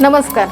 नमस्कार.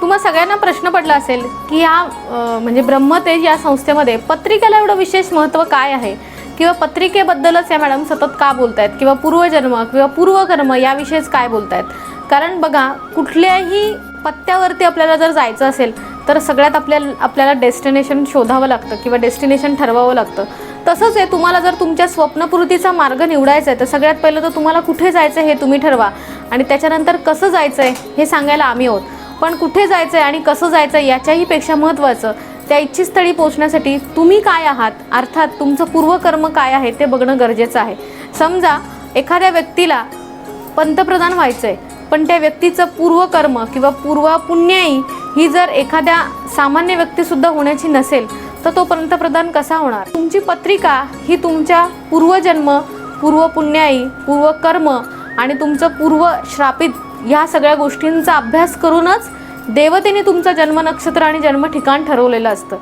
तुम्हा सगळ्यांना प्रश्न पडला असेल की या म्हणजे ब्रह्मतेज या संस्थेमध्ये पत्रिकेला एवढं विशेष महत्त्व काय आहे? किंवा पत्रिकेबद्दलच या मॅडम सतत का बोलतायत? किंवा पूर्वजन्म किंवा पूर्वकर्म याविषयीच काय बोलतायत? कारण बघा कुठल्याही पत्त्यावरती आपल्याला जर जायचं असेल तर सगळ्यात आपल्या आपल्याला डेस्टिनेशन शोधावं लागतं किंवा डेस्टिनेशन ठरवावं लागतं. तसंच आहे तुम्हाला जर तुमच्या स्वप्नपूर्तीचा मार्ग निवडायचा आहे तर सगळ्यात पहिलं तर तुम्हाला कुठे जायचं आहे हे तुम्ही ठरवा. आणि त्याच्यानंतर कसं जायचं आहे हे सांगायला आम्ही आहोत. पण कुठे जायचं आहे आणि कसं जायचं आहे याच्याही पेक्षा महत्त्वाचं त्या इच्छितस्थळी पोहोचण्यासाठी तुम्ही काय आहात? अर्थात तुमचं पूर्वकर्म काय आहे ते बघणं गरजेचं आहे. समजा एखाद्या व्यक्तीला पंतप्रधान व्हायचं आहे पण त्या व्यक्तीचं पूर्वकर्म किंवा पूर्वपुण्याई ही जर एखाद्या सामान्य व्यक्तीसुद्धा होण्याची नसेल तर तो पंतप्रधान कसा होणार? तुमची पत्रिका ही तुमच्या पूर्वजन्म पूर्वपुण्याई पूर्वकर्म आणि तुमचं पूर्व श्रापित ह्या सगळ्या गोष्टींचा अभ्यास करूनच देवतेने तुमचं जन्म नक्षत्र आणि जन्म ठिकाण ठरवलेलं असतं.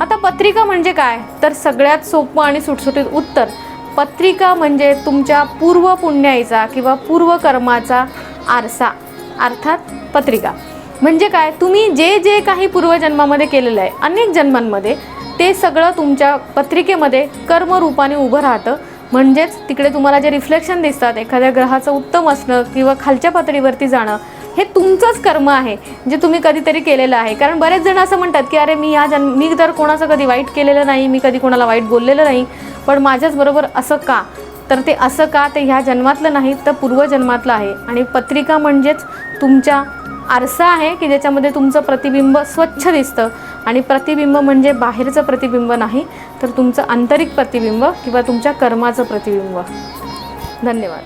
आता पत्रिका म्हणजे काय? तर सगळ्यात सोपं आणि सुटसुटीत उत्तर पत्रिका म्हणजे तुमच्या पूर्व पुण्याईचा किंवा पूर्व कर्माचा आरसा अर्थात पत्रिका. म्हणजे काय? तुम्ही जे जे काही पूर्वजन्मामध्ये केलेलं आहे अनेक जन्मांमध्ये ते सगळं तुमच्या पत्रिकेमध्ये कर्मरूपाने उभं राहतं. म्हणजेच तिकडे तुम्हाला जे रिफ्लेक्शन दिसतात एखाद्या ग्रहाचं उत्तम असणं किंवा खालच्या पातळीवरती जाणं हे तुमचंच कर्म आहे जे तुम्ही कधीतरी केलेलं आहे. कारण बरेच जण असं म्हणतात की अरे मी या जन्म मी तर कोणाचं कधी वाईट केलेलं नाही मी कधी कोणाला वाईट बोललेलं नाही पण माझ्याच बरोबर असं का? तर ते असं का? ते ह्या जन्मातलं नाही तर पूर्वजन्मातलं आहे. आणि पत्रिका म्हणजेच तुमच्या आरसा आहे की ज्याच्यामध्ये तुमचं प्रतिबिंब स्वच्छ दिसतं. आणि प्रतिबिंब म्हणजे बाहेरचं प्रतिबिंब नाही तर तुमचं आंतरिक प्रतिबिंब किंवा तुमच्या कर्माचं प्रतिबिंब. धन्यवाद.